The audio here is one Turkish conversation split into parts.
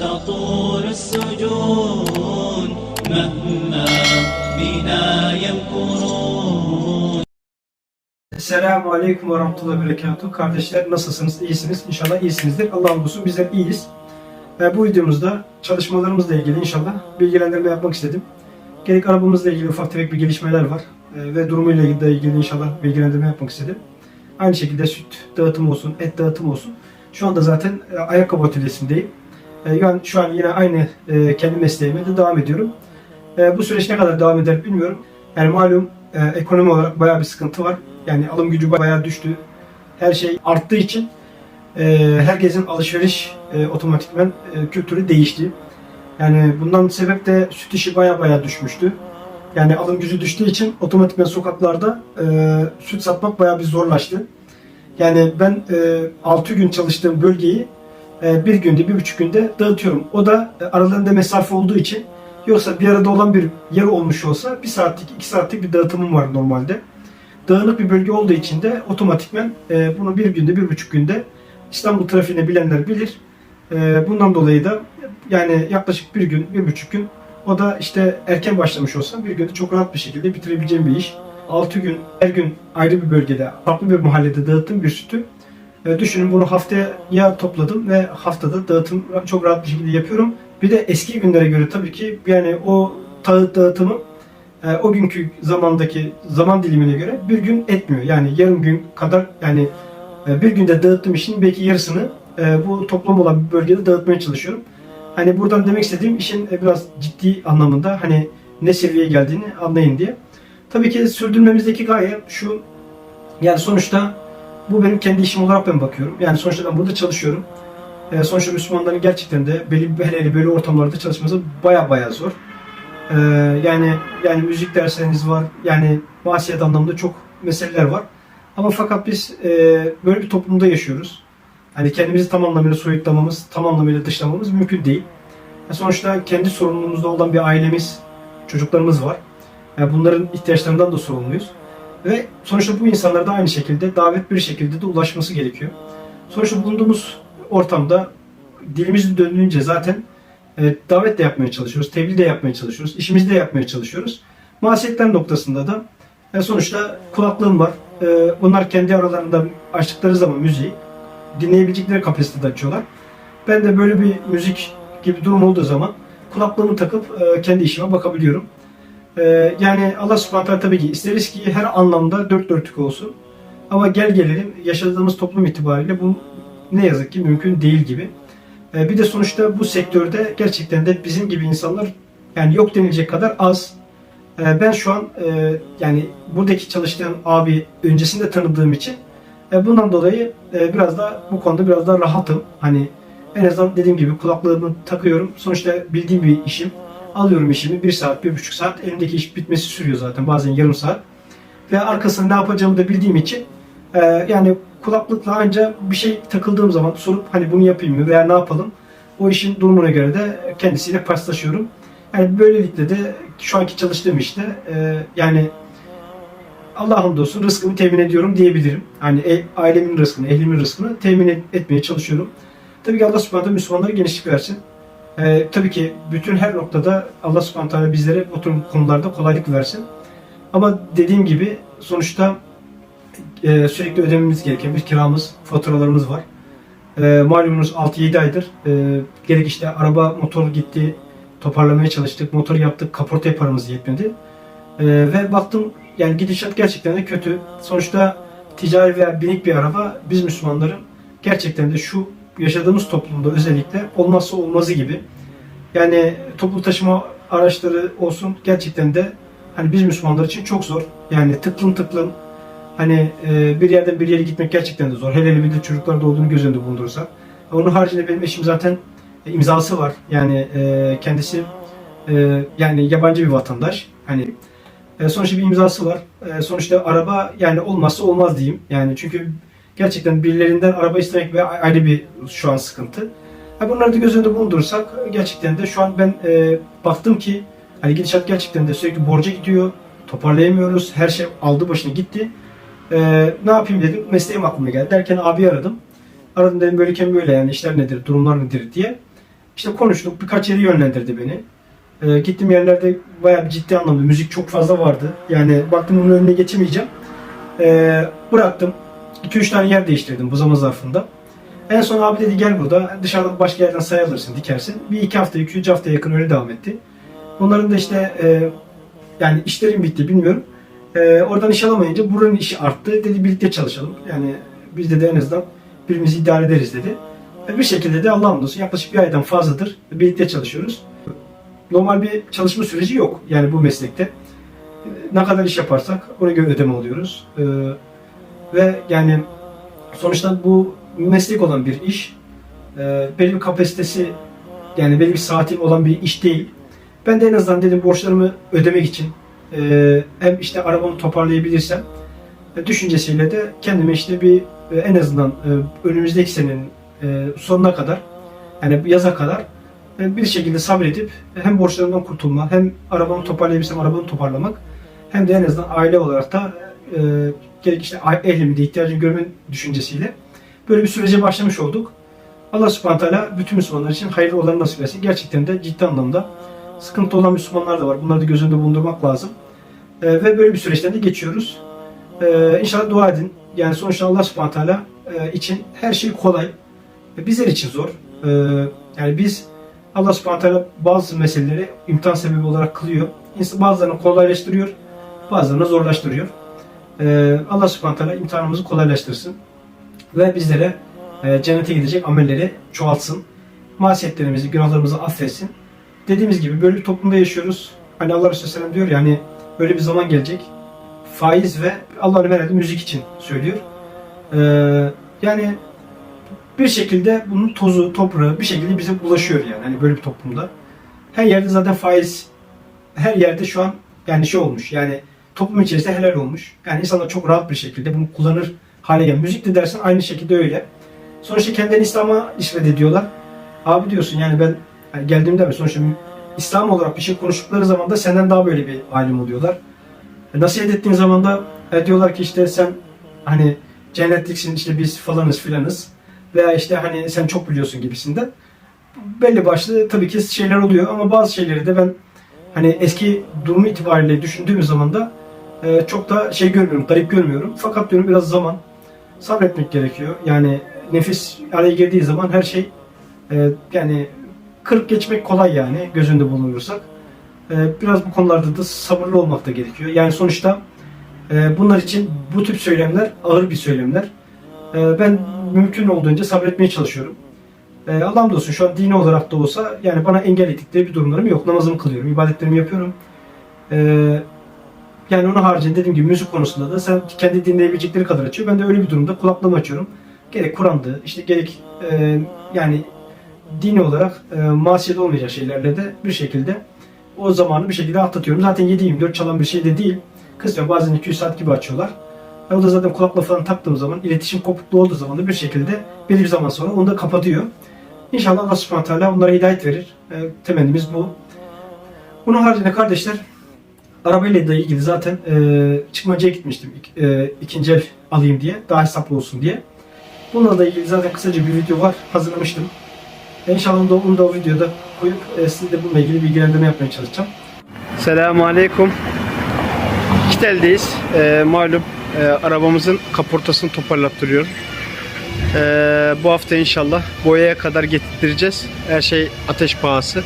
تطول السجون مهما بنا يمكرون Selamun Aleyküm ve Rahmetullahi ve Berekatuhu. Kardeşler nasılsınız? İyisiniz? İnşallah iyisinizdir. Allah'ın olsun bizler iyiyiz. Ve bu videomuzda çalışmalarımızla ilgili inşallah bilgilendirme yapmak istedim. Gerek arabamızla ilgili ufak tefek bir gelişmeler var. Ee, ve durumuyla ilgili, ilgili inşallah bilgilendirme yapmak istedim. Aynı şekilde süt dağıtım olsun, et dağıtım olsun. Şu anda zaten e, ayakkabı atölyesindeyim. E, yani şu an yine aynı e, kendi mesleğime de devam ediyorum. E, bu süreç ne kadar devam eder bilmiyorum. Yani malum ekonomi olarak bayağı bir sıkıntı var. Yani alım gücü bayağı düştü. Her şey arttığı için herkesin alışveriş otomatikmen kültürü değişti. Yani bundan sebep de süt işi bayağı bayağı düşmüştü. Yani alım gücü düştüğü için otomatikmen sokaklarda e, süt satmak bayağı bir zorlaştı. Yani ben e, 6 gün çalıştığım bölgeyi bir günde, bir buçuk günde dağıtıyorum. O da e, aralarında mesafe olduğu için yoksa bir arada olan bir yer olmuş olsa bir saatlik, iki saatlik bir dağıtımım var normalde. Dağınık bir bölge olduğu için de otomatikmen e, bunu bir günde, bir buçuk günde İstanbul trafiğini bilenler bilir. E, bundan dolayı da yani yaklaşık bir gün, bir buçuk gün o da işte erken başlamış olsam bir günde çok rahat bir şekilde bitirebileceğim bir iş. 6 gün her gün ayrı bir bölgede, farklı bir mahallede dağıttığım bir sütü e, düşünün bunu haftaya topladım ve haftada dağıtım çok rahat bir şekilde yapıyorum. Bir de eski günlere göre tabii ki yani o dağıtımı e, o günkü zamandaki zaman dilimine göre bir gün etmiyor. Yani yarım gün kadar yani e, bir günde dağıttığım işin belki yarısını e, bu toplam olan bir bölgede dağıtmaya çalışıyorum. Hani buradan demek istediğim işin e, biraz ciddi anlamında hani ne seviyeye geldiğini anlayın diye. Tabii ki sürdürmemizdeki gaye şu yani sonuçta bu benim kendi işim olarak ben bakıyorum. Yani sonuçta ben burada çalışıyorum. E, sonuçta Müslümanların gerçekten de belli hele hele böyle ortamlarda çalışması baya baya zor. E, yani yani müzik dersleriniz var. Yani masiyet anlamında çok meseleler var. Ama fakat biz e, böyle bir toplumda yaşıyoruz. Hani kendimizi tam anlamıyla soyutlamamız, tam anlamıyla dışlamamız mümkün değil. E, sonuçta kendi sorumluluğumuzda olan bir ailemiz, çocuklarımız var. Yani bunların ihtiyaçlarından da sorumluyuz. Ve sonuçta bu insanlara da aynı şekilde davet bir şekilde de ulaşması gerekiyor. Sonuçta bulunduğumuz ortamda dilimiz döndüğünce zaten e, davet de yapmaya çalışıyoruz, tebliğ de yapmaya çalışıyoruz, işimizi de yapmaya çalışıyoruz. Masiyetler noktasında da e, sonuçta kulaklığım var. E, onlar kendi aralarında açtıkları zaman müziği dinleyebilecekleri kapasitede açıyorlar. Ben de böyle bir müzik gibi durum olduğu zaman kulaklığımı takıp e, kendi işime bakabiliyorum. E, yani Allah subhanahu tabii ki isteriz ki her anlamda dört dörtlük olsun. Ama gel gelelim yaşadığımız toplum itibariyle bu ne yazık ki mümkün değil gibi. E, bir de sonuçta bu sektörde gerçekten de bizim gibi insanlar yani yok denilecek kadar az. E, ben şu an e, yani buradaki çalıştığım abi öncesinde tanıdığım için e, bundan dolayı e, biraz da bu konuda biraz daha rahatım. Hani en azından dediğim gibi kulaklığımı takıyorum. Sonuçta bildiğim bir işim. Alıyorum işimi bir saat, bir buçuk saat. Elimdeki iş bitmesi sürüyor zaten bazen yarım saat. Ve arkasında ne yapacağımı da bildiğim için e, yani kulaklıkla ancak bir şey takıldığım zaman sorup hani bunu yapayım mı veya ne yapalım o işin durumuna göre de kendisiyle paslaşıyorum. Yani böylelikle de şu anki çalıştığım işte e, yani Allah hamdolsun rızkımı temin ediyorum diyebilirim. Hani e, ailemin rızkını, ehlimin rızkını temin et- etmeye çalışıyorum. Tabii ki Allah subhanahu Müslümanlara genişlik versin. Ee, tabii ki bütün her noktada Allah subhanahu teala bizlere bu tür konularda kolaylık versin. Ama dediğim gibi sonuçta e, sürekli ödememiz gereken bir kiramız, faturalarımız var. E, malumunuz 6-7 aydır e, gerek işte araba motor gitti, toparlamaya çalıştık, motor yaptık, kaporta paramız yetmedi. E, ve baktım yani gidişat gerçekten de kötü. Sonuçta ticari veya binik bir araba biz Müslümanların gerçekten de şu yaşadığımız toplumda özellikle olmazsa olmazı gibi. Yani toplu taşıma araçları olsun gerçekten de hani biz Müslümanlar için çok zor. Yani tıklım tıklım hani e, bir yerden bir yere gitmek gerçekten de zor. Hele hele bir de çocuklarda olduğunu göz önünde bulundurursak. Onun haricinde benim eşim zaten e, imzası var. Yani e, kendisi e, yani yabancı bir vatandaş. Hani e, sonuçta bir imzası var. E, sonuçta araba yani olmazsa olmaz diyeyim. Yani çünkü gerçekten birilerinden araba istemek ve ayrı bir şu an sıkıntı. Ha, bunları da göz önünde bulundurursak gerçekten de şu an ben e, baktım ki hani gidişat gerçekten de sürekli borca gidiyor. Toparlayamıyoruz. Her şey aldı başını gitti. E, ne yapayım dedim. Mesleğim aklıma geldi. Derken abi aradım. Aradım dedim böyleyken böyle yani işler nedir, durumlar nedir diye. İşte konuştuk. Birkaç yere yönlendirdi beni. Ee, gittiğim yerlerde bayağı ciddi anlamda müzik çok fazla vardı. Yani baktım bunun önüne geçemeyeceğim. Ee, bıraktım. 2-3 tane yer değiştirdim bu zaman zarfında. En son abi dedi gel burada dışarıda başka yerden sayı alırsın dikersin. Bir iki hafta, iki üç hafta yakın öyle devam etti. Onların da işte e, yani işlerim bitti bilmiyorum. E, oradan iş alamayınca buranın işi arttı. Dedi birlikte çalışalım. Yani biz de, en azından birbirimizi idare ederiz dedi. Ve bir şekilde de Allah'a hamdolsun yaklaşık bir aydan fazladır birlikte çalışıyoruz. Normal bir çalışma süreci yok yani bu meslekte. E, Ne kadar iş yaparsak ona göre ödeme alıyoruz. E, ve yani sonuçta bu meslek olan bir iş. E, belli kapasitesi yani belli bir olan bir iş değil. Ben de en azından dedim borçlarımı ödemek için e, hem işte arabamı toparlayabilirsem e, düşüncesiyle de kendime işte bir e, en azından e, önümüzdeki senenin e, sonuna kadar yani yaza kadar e, bir şekilde sabredip hem borçlarımdan kurtulma hem arabamı toparlayabilsem arabamı toparlamak hem de en azından aile olarak da e, gerek işte ehlimin de ihtiyacını görme düşüncesiyle böyle bir sürece başlamış olduk. Allah subhanahu teala bütün Müslümanlar için hayırlı olanı nasip etsin. Gerçekten de ciddi anlamda sıkıntı olan Müslümanlar da var. Bunları da göz önünde bulundurmak lazım. Ee, ve böyle bir süreçten de geçiyoruz. Ee, inşallah dua edin. Yani sonuçta Allah subhanahu teala e, için her şey kolay. Ve bizler için zor. Ee, yani biz Allah subhanahu teala bazı meseleleri imtihan sebebi olarak kılıyor. Bazılarını kolaylaştırıyor, bazılarını zorlaştırıyor. Ee, Allah subhanahu teala imtihanımızı kolaylaştırsın. Ve bizlere e, cennete gidecek amelleri çoğaltsın. Masiyetlerimizi, günahlarımızı affetsin. Dediğimiz gibi böyle bir toplumda yaşıyoruz. Hani Allah Resulü Sellem diyor ya hani böyle bir zaman gelecek. Faiz ve Allah'ın verdiği müzik için söylüyor. Ee, yani bir şekilde bunun tozu, toprağı bir şekilde bize bulaşıyor yani hani böyle bir toplumda. Her yerde zaten faiz her yerde şu an yani şey olmuş yani toplum içerisinde helal olmuş. Yani insanlar çok rahat bir şekilde bunu kullanır hale gelmiş. Müzik de dersen aynı şekilde öyle. Sonuçta kendilerini İslam'a nispet ediyorlar. Abi diyorsun yani ben yani geldiğimde mi sonuçta İslam olarak bir şey konuştukları zaman da senden daha böyle bir alim oluyorlar. E, nasihat ettiğin zaman da e, diyorlar ki işte sen hani cennetliksin işte biz falanız filanız veya işte hani sen çok biliyorsun gibisinden. Belli başlı tabii ki şeyler oluyor ama bazı şeyleri de ben hani eski durumu itibariyle düşündüğüm zaman da e, çok da şey görmüyorum, garip görmüyorum. Fakat diyorum biraz zaman sabretmek gerekiyor. Yani nefis araya girdiği zaman her şey e, yani kırıp geçmek kolay yani göz önünde bulundurursak. E, biraz bu konularda da sabırlı olmak da gerekiyor. Yani sonuçta e, bunlar için bu tip söylemler ağır bir söylemler. E, ben mümkün olduğunca sabretmeye çalışıyorum. E, Allah'ım da olsun şu an dini olarak da olsa yani bana engel ettikleri bir durumlarım yok. Namazımı kılıyorum, ibadetlerimi yapıyorum. E, yani onun haricinde dediğim gibi müzik konusunda da sen kendi dinleyebilecekleri kadar açıyor. Ben de öyle bir durumda kulaklığımı açıyorum. Gerek Kur'an'dı, işte gerek e, yani dini olarak e, masiyet olmayacak şeylerle de bir şekilde o zamanı bir şekilde atlatıyorum. Zaten 7-24 çalan bir şey de değil. Kısmen bazen 200 saat gibi açıyorlar. E, o da zaten kulakla falan taktığım zaman, iletişim kopukluğu olduğu zaman da bir şekilde belli bir zaman sonra onu da kapatıyor. İnşallah Allah subhanahu onlara hidayet verir. E, temennimiz bu. Bunun haricinde kardeşler arabayla da ilgili zaten e, çıkmacaya gitmiştim İk, e, ikinci el alayım diye. Daha hesaplı olsun diye. Bununla da ilgili zaten kısaca bir video var. Hazırlamıştım. İnşallah da, onu da o videoda koyup e, size de bununla ilgili bilgilendirme yapmaya çalışacağım. Selamun Aleyküm. Kitel'deyiz. E, malum e, arabamızın kaportasını toparlattırıyorum. E, bu hafta inşallah boyaya kadar getireceğiz. Her şey ateş pahası.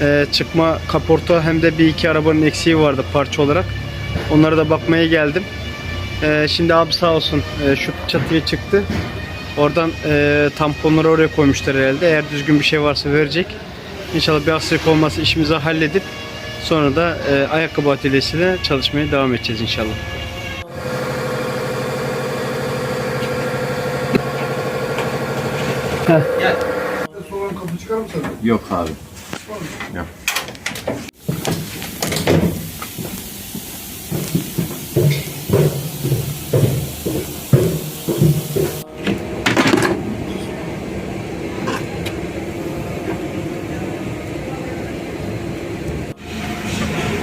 E, çıkma kaporta hem de bir iki arabanın eksiği vardı parça olarak. Onlara da bakmaya geldim. E, şimdi abi sağ olsun e, şu çatıya çıktı. Oradan e, tamponları oraya koymuşlar herhalde. Eğer düzgün bir şey varsa verecek. İnşallah bir aksilik olmazsa işimizi halledip sonra da e, ayakkabı atölyesiyle çalışmaya devam edeceğiz inşallah. Soğan kapı çıkar mı sana? Yok abi. Yok.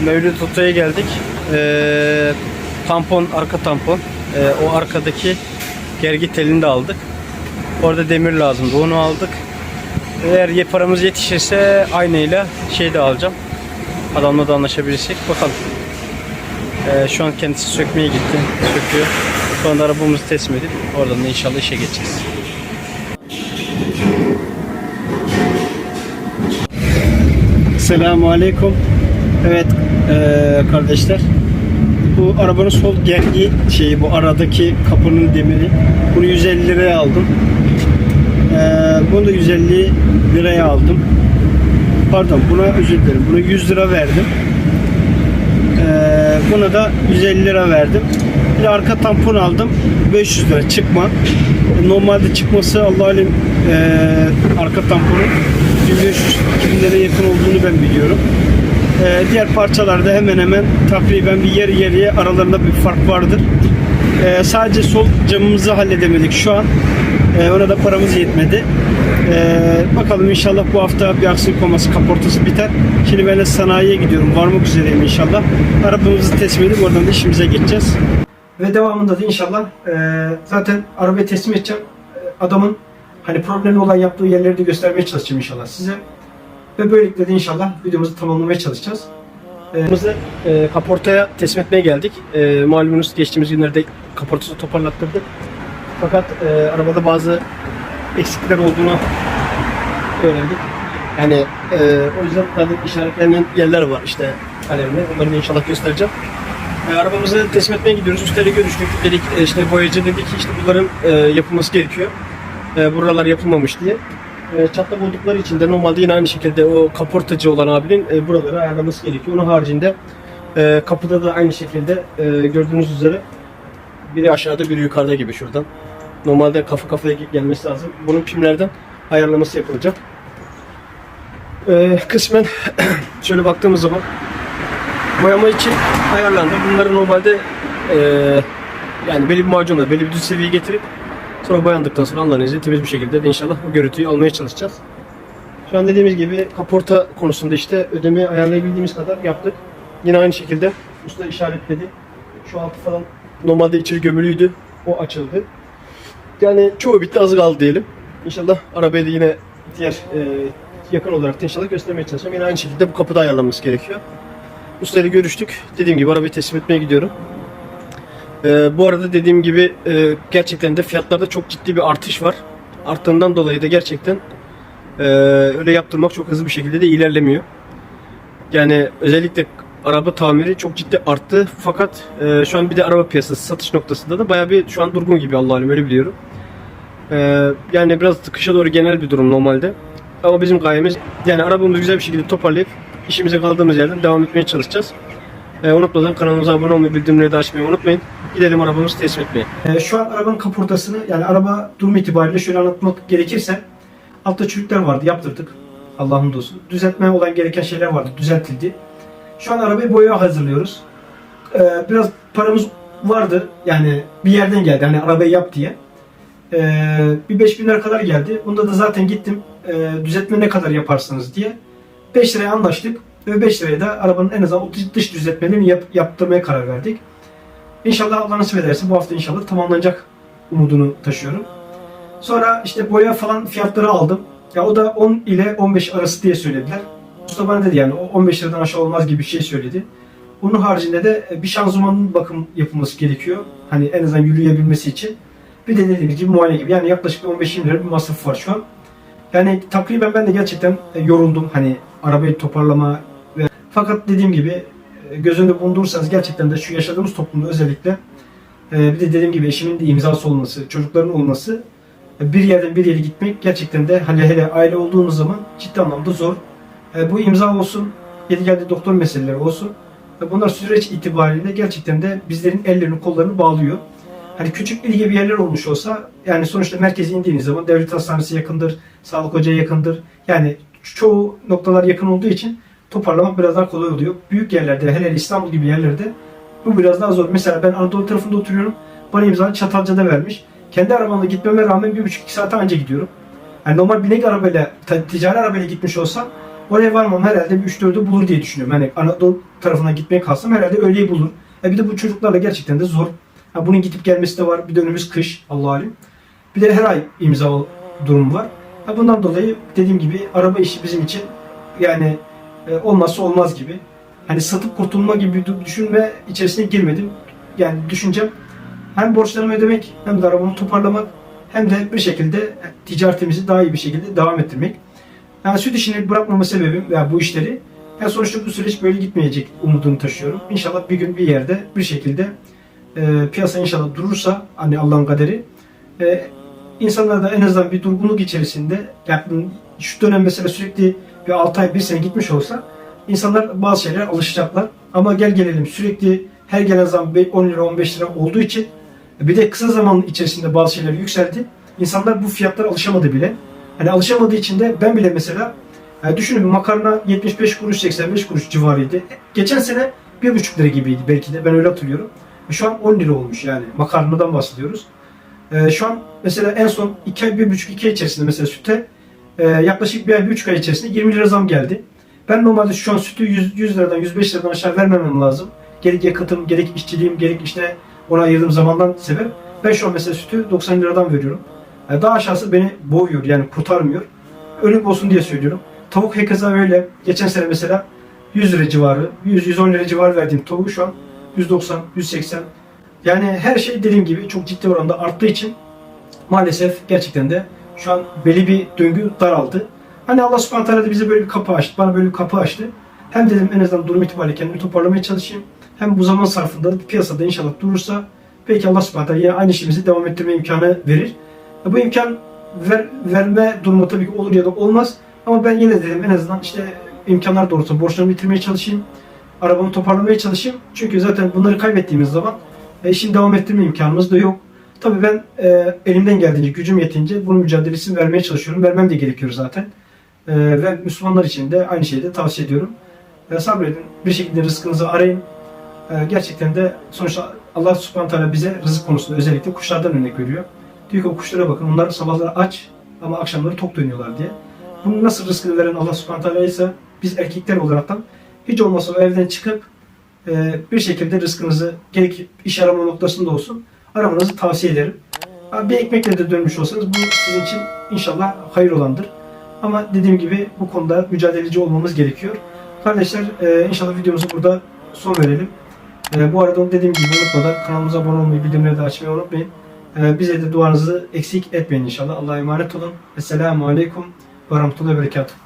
Mevlüt Usta'ya geldik. Ee, tampon, arka tampon. Ee, o arkadaki gergi telini de aldık. Orada demir lazımdı. Onu aldık. Eğer paramız yetişirse aynıyla şey de alacağım. Adamla da anlaşabilirsek bakalım. Ee, şu an kendisi sökmeye gitti. Söküyor. Sonra arabamızı teslim edip oradan da inşallah işe geçeceğiz. Selamun Aleyküm. Evet eee, kardeşler. Bu arabanın sol gergi şeyi bu aradaki kapının demiri. Bunu 150 liraya aldım. Eee, bunu da 150 liraya aldım. Pardon buna özür dilerim. Buna 100 lira verdim. Eee buna da 150 lira verdim. Bir arka tampon aldım. 500 lira çıkma. Normalde çıkması Allah alim eee, arka tamponun 1500-2000 liraya yakın olduğunu ben biliyorum. Diğer parçalarda hemen hemen takriben bir yer yeriye aralarında bir fark vardır. Sadece sol camımızı halledemedik şu an. Eee, ona da paramız yetmedi. Eee, bakalım inşallah bu hafta bir aksilik olması kaportası biter. Şimdi ben de sanayiye gidiyorum. Varmak üzereyim inşallah. Arabamızı teslim edip oradan da işimize geçeceğiz. Ve devamında da inşallah eee, zaten arabayı teslim edeceğim. Eee, adamın hani problemi olan yaptığı yerleri de göstermeye çalışacağım inşallah size. Ve böylelikle de inşallah videomuzu tamamlamaya çalışacağız. Ee, Bizi e, kaportaya teslim etmeye geldik. E, malumunuz geçtiğimiz günlerde kaportası toparlattırdık. Fakat e, arabada bazı eksikler olduğunu öğrendik. Yani e, o yüzden zaten işaretlenen yerler var işte kalemle. Onları da inşallah göstereceğim. E, arabamızı teslim etmeye gidiyoruz. Üstleri görüştük. Dedik e, işte boyacı dedi ki işte bunların e, yapılması gerekiyor. E, buralar yapılmamış diye. E, çatla buldukları için de normalde yine aynı şekilde o kaportacı olan abinin e, buraları ayarlaması gerekiyor. Onun haricinde e, kapıda da aynı şekilde e, gördüğünüz üzere biri aşağıda biri yukarıda gibi şuradan. Normalde kafa kafaya gelmesi lazım. Bunun pimlerden ayarlaması yapılacak. E, kısmen şöyle baktığımız zaman boyama için ayarlandı. Bunları normalde e, yani belli bir macunla belli bir düz seviyeye getirip sonra boyandıktan sonra Allah'ın izniyle temiz bir şekilde de inşallah bu görüntüyü almaya çalışacağız. Şu an dediğimiz gibi kaporta konusunda işte ödemeyi ayarlayabildiğimiz kadar yaptık. Yine aynı şekilde usta işaretledi. Şu altı falan normalde içeri gömülüydü. O açıldı. Yani çoğu bitti az kaldı diyelim. İnşallah arabayı da yine diğer e, yakın olarak da inşallah göstermeye çalışacağım. Yine aynı şekilde bu kapıda ayarlanması gerekiyor. Ustayla görüştük. Dediğim gibi arabayı teslim etmeye gidiyorum. Ee, bu arada dediğim gibi e, gerçekten de fiyatlarda çok ciddi bir artış var. Arttığından dolayı da gerçekten e, öyle yaptırmak çok hızlı bir şekilde de ilerlemiyor. Yani özellikle araba tamiri çok ciddi arttı. Fakat e, şu an bir de araba piyasası satış noktasında da bayağı bir şu an durgun gibi Allah'ım öyle biliyorum. E, yani biraz kışa doğru genel bir durum normalde. Ama bizim gayemiz yani arabamızı güzel bir şekilde toparlayıp işimize kaldığımız yerden devam etmeye çalışacağız. E, unutmadan kanalımıza abone olmayı, bildirimleri de açmayı unutmayın. Gidelim arabamızı teslim etmeye. E, şu an arabanın kaportasını yani araba durum itibariyle şöyle anlatmak gerekirse altta çürükler vardı yaptırdık. Allah'ın dostu. Düzeltmeye olan gereken şeyler vardı. Düzeltildi. Şu an arabayı boyaya hazırlıyoruz. E, biraz paramız vardı. Yani bir yerden geldi. Hani arabayı yap diye. E, bir 5000 lira kadar geldi. Bunda da zaten gittim. E, düzeltme ne kadar yaparsınız diye. 5 liraya anlaştık. Ve 5 liraya da arabanın en azından dış düzeltmelerini yap, yaptırmaya karar verdik. İnşallah Allah nasip ederse bu hafta inşallah tamamlanacak umudunu taşıyorum. Sonra işte boya falan fiyatları aldım. Ya o da 10 ile 15 arası diye söylediler. Usta bana dedi yani o 15 liradan aşağı olmaz gibi bir şey söyledi. Onun haricinde de bir şanzımanın bakım yapılması gerekiyor. Hani en azından yürüyebilmesi için. Bir de dediğim gibi muayene gibi. Yani yaklaşık bir 15-20 lira bir masraf var şu an. Yani takriben ben de gerçekten e, yoruldum. Hani arabayı toparlama ve fakat dediğim gibi e, göz önünde bulundurursanız gerçekten de şu yaşadığımız toplumda özellikle e, bir de dediğim gibi eşimin de imzası olması, çocukların olması e, bir yerden bir yere gitmek gerçekten de hani hele aile olduğumuz zaman ciddi anlamda zor. E, Bu imza olsun, yedi geldi doktor meseleleri olsun. E, Bunlar süreç itibariyle gerçekten de bizlerin ellerini kollarını bağlıyor. Hani küçük ilgi bir yerler olmuş olsa yani sonuçta merkeze indiğiniz zaman devlet hastanesi yakındır, sağlık ocağı yakındır. Yani çoğu noktalar yakın olduğu için toparlamak biraz daha kolay oluyor. Büyük yerlerde, hele İstanbul gibi yerlerde bu biraz daha zor. Mesela ben Anadolu tarafında oturuyorum. Bana imza Çatalca'da vermiş. Kendi arabamla gitmeme rağmen bir buçuk iki saate anca gidiyorum. Yani normal binek arabayla, ticari arabayla gitmiş olsam oraya varmam herhalde bir 3-4'ü bulur diye düşünüyorum. Hani Anadolu tarafına gitmeye kalsam herhalde öğleyi bulur. E bir de bu çocuklarla gerçekten de zor. Ha, bunun gidip gelmesi de var. Bir de kış. Allah alim. Bir de her ay imza durum var. Ha, bundan dolayı dediğim gibi araba işi bizim için yani e, olmazsa olmaz gibi. Hani satıp kurtulma gibi bir düşünme içerisine girmedim. Yani düşüncem hem borçlarımı ödemek hem de arabamı toparlamak hem de bir şekilde ticaretimizi daha iyi bir şekilde devam ettirmek. Yani süt işini bırakmama sebebim veya bu işleri yani sonuçta bu süreç böyle gitmeyecek umudunu taşıyorum. İnşallah bir gün bir yerde bir şekilde e, piyasa inşallah durursa hani Allah'ın kaderi e, insanlar da en azından bir durgunluk içerisinde yani şu dönem mesela sürekli bir 6 ay 1 sene gitmiş olsa insanlar bazı şeyler alışacaklar. Ama gel gelelim sürekli her gelen zam 10 lira 15 lira olduğu için bir de kısa zaman içerisinde bazı şeyler yükseldi. İnsanlar bu fiyatlara alışamadı bile. Hani alışamadığı için de ben bile mesela yani düşünün makarna 75 kuruş 85 kuruş civarıydı. Geçen sene 1,5 lira gibiydi belki de ben öyle hatırlıyorum. Şu an 10 lira olmuş yani makarnadan bahsediyoruz. Ee, şu an mesela en son 2 ay, 1,5 2 ay içerisinde mesela süte e, yaklaşık bir ay, 1,5 ay içerisinde 20 lira zam geldi. Ben normalde şu an sütü 100, 100 liradan 105 liradan aşağı vermemem lazım. Gerek yakıtım, gerek işçiliğim, gerek işte ona ayırdığım zamandan sebep. Ben şu an mesela sütü 90 liradan veriyorum. Yani daha aşağısı beni boğuyor yani kurtarmıyor. Ölüm olsun diye söylüyorum. Tavuk hekeza öyle. Geçen sene mesela 100 lira civarı, 100-110 lira civarı verdiğim tavuğu şu an 190, 180. Yani her şey dediğim gibi çok ciddi oranda arttığı için maalesef gerçekten de şu an belli bir döngü daraldı. Hani Allah subhanahu teala bize böyle bir kapı açtı. Bana böyle bir kapı açtı. Hem dedim en azından durum itibariyle kendimi toparlamaya çalışayım. Hem bu zaman sarfında da piyasada inşallah durursa belki Allah subhanahu teala yine aynı işimizi devam ettirme imkanı verir. Bu imkan ver, verme durumu tabii ki olur ya da olmaz. Ama ben yine dedim en azından işte imkanlar doğrultusunda borçlarımı bitirmeye çalışayım. Arabamı toparlamaya çalışayım. Çünkü zaten bunları kaybettiğimiz zaman e, işini devam ettirme imkanımız da yok. Tabii ben e, elimden geldiğince, gücüm yetince bunun mücadelesini vermeye çalışıyorum. Vermem de gerekiyor zaten. E, ve Müslümanlar için de aynı şeyi de tavsiye ediyorum. E, sabredin. Bir şekilde rızkınızı arayın. E, gerçekten de sonuçta Allah subhanahu teala bize rızık konusunda özellikle kuşlardan örnek veriyor. Diyor ki o kuşlara bakın. Onlar sabahları aç ama akşamları tok dönüyorlar diye. Bunun nasıl rızkını veren Allah subhanahu ise biz erkekler olaraktan hiç olmazsa o evden çıkıp e, bir şekilde rızkınızı gerek iş arama noktasında olsun aramanızı tavsiye ederim. Bir ekmekle de dönmüş olsanız bu sizin için inşallah hayır olandır. Ama dediğim gibi bu konuda mücadeleci olmamız gerekiyor. Kardeşler e, inşallah videomuzu burada son verelim. E, bu arada dediğim gibi unutmadan kanalımıza abone olmayı, bildirimleri de açmayı unutmayın. E, bize de duanızı eksik etmeyin inşallah. Allah'a emanet olun. Esselamu Aleyküm ve Rahmetullahi ve Berekatuhu.